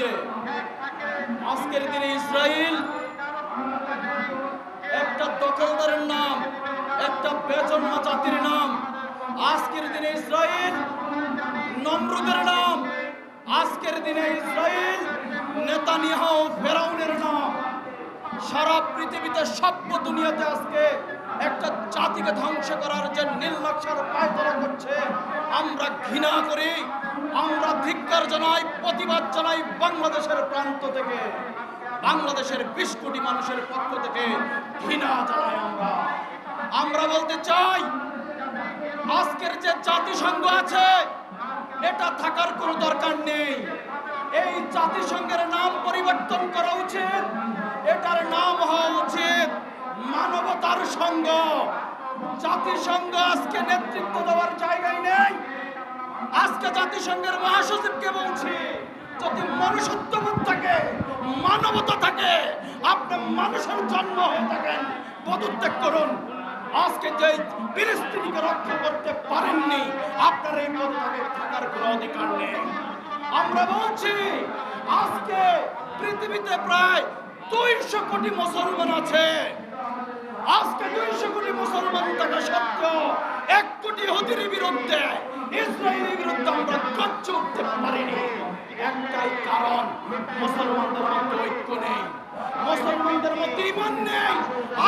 বিরুদ্ধে আজকের দিনে ইসরায়েল একটা দখলদারের নাম, একটা বেজন্মা জাতির নাম। আজকের দিনে ইসরায়েল নমরুদের নাম। আজকের দিনে ইসরায়েল নেতানিয়াহু ফেরাউনের নাম। সারা পৃথিবীতে সভ্য দুনিয়াতে আজকে একটা জাতিকে ধ্বংস করার যে নীল নকশার পায়তারা করছে আমরা ঘৃণা করি, আমরা ধিক্কার জানাই, প্রতিবাদ জানাই বাংলাদেশের প্রান্ত থেকে। বাংলাদেশের বিশ কোটি মানুষের পক্ষ থেকে ঘৃণা জানাই আমরা। আমরা বলতে চাই, আজকের যে জাতিসংঘ আছে, এটা থাকার কোনো দরকার নেই। এই জাতিসংঘের নাম পরিবর্তন করা উচিত, এটার নাম হওয়া উচিত মানবতার সংঘ। জাতিসংঘ আজকে নেতৃত্ব দেওয়ার জায়গায় নেই। আজকে জাতিসংঘের মহাসচিবকে বলছি, যদি মনুষ্যত্ববোধ থাকে, মানবতা থাকে, আপনি মানুষের জন্ম হয়ে থাকেন, পদত্যাগ করুন। আজকে যে ফিলিস্তিনিকে রক্ষা করতে পারেননি, আপনার এই পদত্যাগে থাকার কোনো অধিকার নেই। আমরা বলছি, আজকে পৃথিবীতে প্রায় দুইশো কোটি মুসলমান আছে। আজকে দুইশো কোটি মুসলমান থাকা সত্ত্বেও এক কোটি হদির বিরুদ্ধে ইসরায়েলের বিরুদ্ধে আমরা গচ্ছ উঠতে পারিনি। একটাই কারণ, মুসলমানদের মধ্যে ঐক্য নেই। মুসলমানদের মধ্যে ইমান নেই,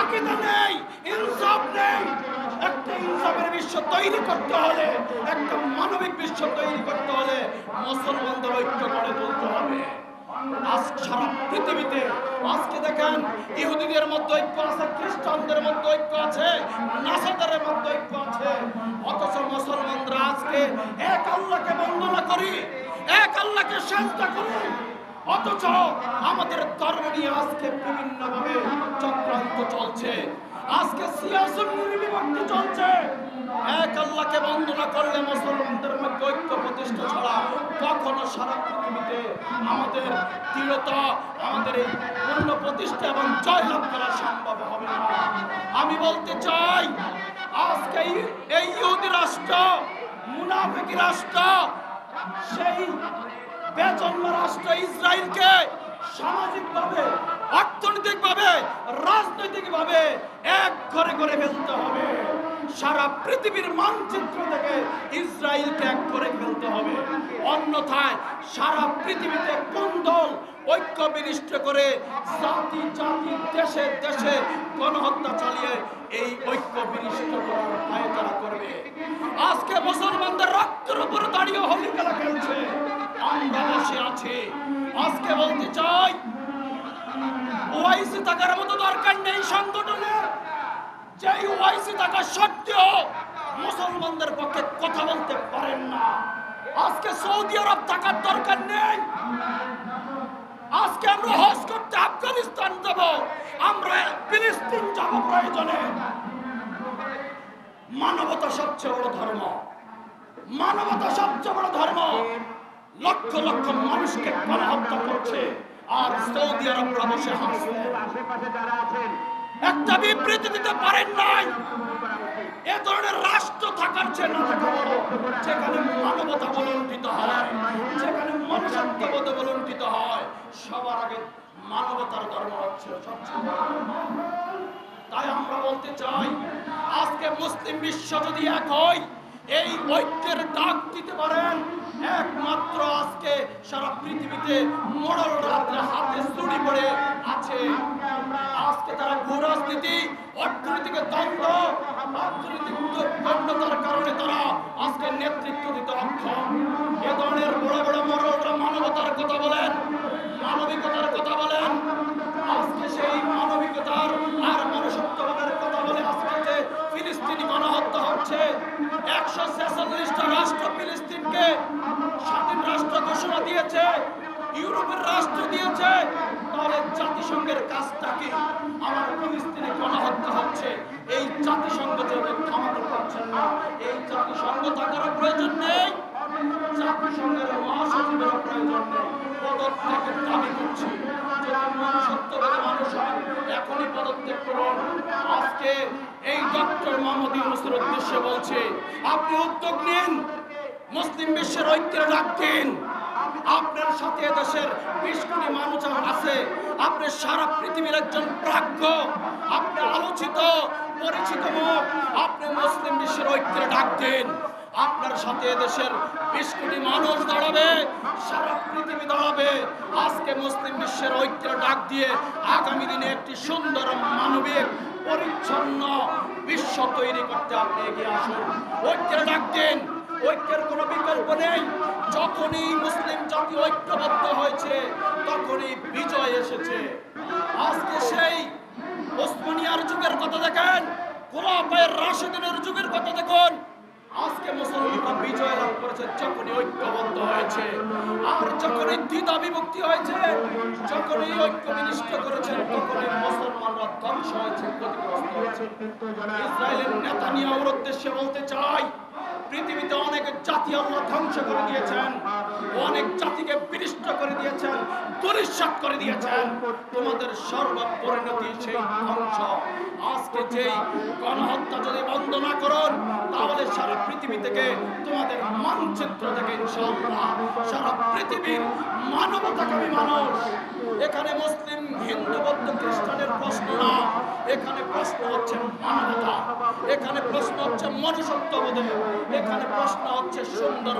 আকিদা নেই, ইনসাফ নেই। একটা ইনসাফের বিশ্ব তৈরি করতে হলে, একটা মানবিক বিশ্ব তৈরি করতে হলে মুসলমানদের ঐক্য গড়ে তুলতে হবে। আজ পৃথিবীতে, আজকে দেখেন, ইহুদিদের মধ্যে ঐক্য আছে, খ্রিস্টানদের মধ্যে ঐক্য আছে, নাসাদারের মধ্যে ঐক্য আছে। অথচ মুসলমানরা আজকে এক আল্লাহকে বন্দনা করি, এক আল্লাহকে সাজদা করি। অথচ আমাদের ধর্ম নিয়ে আজকে বিভিন্ন ভাবে চক্রান্ত চলছে। আজকে সিয়াসুল বিভক্তি চলছে। এক আল্লাহকে বন্দনা করলে মুসলমানদের মধ্যে ঐক্য প্রতিষ্ঠা ছাড়া কখনো সারা পৃথিবীতে আমাদের দৃঢ়তা, আমাদের এই পূর্ণ প্রতিষ্ঠা এবং জয় লাভ করা সম্ভব হবে না। আমি বলতে চাই, আজকে এই- ইহুদি রাষ্ট্র, মুনাফিকি রাষ্ট্র, সেই বেজন্ম রাষ্ট্র ইসরায়েলকে সামাজিকভাবে, অর্থনৈতিকভাবে, রাজনৈতিকভাবে এক ঘরে করে ফেলতে হবে। সারা পৃথিবীর মানচিত্র থেকে ইসরায়েলকে এক করে ফেলতে হবে। অন্যথায় সারা পৃথিবীতে কোন দল ঐক্য বিনিষ্ট করে জাতি জাতি, দেশে দেশে গণহত্যা চালিয়ে এই ঐক্য বিনিষ্ট করার তারা করবে। আজকে মুসলমানদের রক্তের উপর দাঁড়িয়ে হোলি খেলা খেলছে। বসে আছি। আজকে বলতে চাই, ওয়াইসি থাকার মতো যেই ওআইসি থাকা সত্ত্বেও মুসলমানদের পক্ষে কথা বলতে পারেন না। আজকে সৌদি আরব থাকার দরকার নেই। আজকে আমরা হজ করতে আফগানিস্তান যাব, আমরা ফিলিস্তিন যাব প্রয়োজনে। মানবতা সবচেয়ে বড় ধর্ম। মানবতা সবচেয়ে বড় ধর্ম। লক্ষ লক্ষ মানুষকে গণহত্যা করছে, আর সৌদি আরবরা বসে হাসছে। আশেপাশে যারা আছেন একটা বিবৃতি দিতে পারেন নাই। এ ধরনের রাষ্ট্র থাকার চেয়ে না থাকা যেখানে মানবতা হয়, যেখানে মনুষ্যত্ববোধ হয়, সবার আগে মানবতার ধর্ম হচ্ছে সবচেয়ে তাই আমরা বলতে চাই, আজকে মুসলিম বিশ্ব যদি এক হয়, এই ঐক্যের ডাক দিতে পারেন। একমাত্র আজকে সারা পৃথিবীতে মোড়ল রাত্রে হাতে তারা ভূ রাজনীতি অর্থনৈতিক দ্বন্দ্ব অর্থনৈতিক দ্বন্দ্বতার কারণে তারা আজকে নেতৃত্ব দিতে অক্ষম। এ ধরনের বড় বড় মোড়লরা মানবতার কথা বলেন মানবিকতার কথা বলেন আজকে সেই মানবিকতার আর মনুষ্যত্ববাদের কথা বলে আজকে যে ফিলিস্তিনি গণহত্যা হচ্ছে একশো ছেচল্লিশটা রাষ্ট্র ফিলিস্তিনকে স্বাধীন রাষ্ট্র ঘোষণা দিয়েছে ইউরোপের রাষ্ট্র দিয়েছে তাহলে জাতিসংঘের কাজটা কি আমার ফিলিস্তিনে গণহত্যা হচ্ছে এই জাতিসংঘ যেহেতু থামাতে পারছেন না এই জাতিসংঘ থাকার প্রয়োজন নেই জাতিসংঘের মহাসচিবের প্রয়োজন নেই পদত্যাগের দাবি করছি। মানুষ এখনই পদত্যাগ করুন। আজকে এই ডক্টর মোহাম্মদ ইউনুসের উদ্দেশ্যে বলছে, আপনি উদ্যোগ নিন, মুসলিম বিশ্বের ঐক্যের ডাক আপনার সাথে দেশের বিশ কোটি মানুষ আছে। আপনি সারা পৃথিবীর একজন প্রাজ্ঞ। আপনি আলোচিত, পরিচিত মুখ আপনি মুসলিম বিশ্বের ঐক্যের ডাক আপনার সাথে দেশের বিশ কোটি মানুষ দাঁড়াবে, সারা পৃথিবী দাঁড়াবে। আজকে মুসলিম বিশ্বের ঐক্যের ডাক দিয়ে আগামী দিনে একটি সুন্দর মানবিক, পরিচ্ছন্ন বিশ্ব তৈরি করতে আপনি এগিয়ে আসুন। ঐক্যের ডাক দিন। ঐক্যের কোনো বিকল্প নেই। যখনই মুসলিম জাতি ঐক্যবদ্ধ হয়েছে, তখনই বিজয় এসেছে। আজকে সেই ওসমানিয়ার যুগের কথা দেখেন, গোলাপের রাশেদিনের যুগের কথা দেখুন আজকে মুসলমানরা বিজয় লাভ করেছে যখনই ঐক্যবদ্ধ হয়েছে, আর যখনই দ্বিধা বিভক্তি হয়েছে, যখনই ঐক্য বিনিষ্ট করেছেন তখনই মুসলমানরা ধ্বংস হয়েছে, ক্ষতিগ্রস্ত হয়েছে। ইসরায়েলের নেতানিয়াহুর উদ্দেশ্যে বলতে চাই পৃথিবীতে অনেক জাতি আল্লাহ ধ্বংস করে দিয়েছেন। অনেক জাতিকে বিনিষ্ট করে দিয়েছেন দুরিশ্বাত করে দিয়েছেন। তোমাদের সর্বপরিণতি সেই ধ্বংস। আজকে যেই গণহত্যা যদি বন্ধ না করুন, তাহলে সারা পৃথিবী থেকে তোমাদের মানচিত্র থেকে ইনশাআল্লাহ সারা পৃথিবীর মানবতাকামী মানুষ। এখানে মুসলিম, হিন্দু, বৌদ্ধ, খ্রিস্টানের প্রশ্ন না। এখানে প্রশ্ন হচ্ছে মানবতা এখানে প্রশ্ন হচ্ছে মনুষ্যত্ববোধে এখানে প্রশ্ন হচ্ছে সুন্দর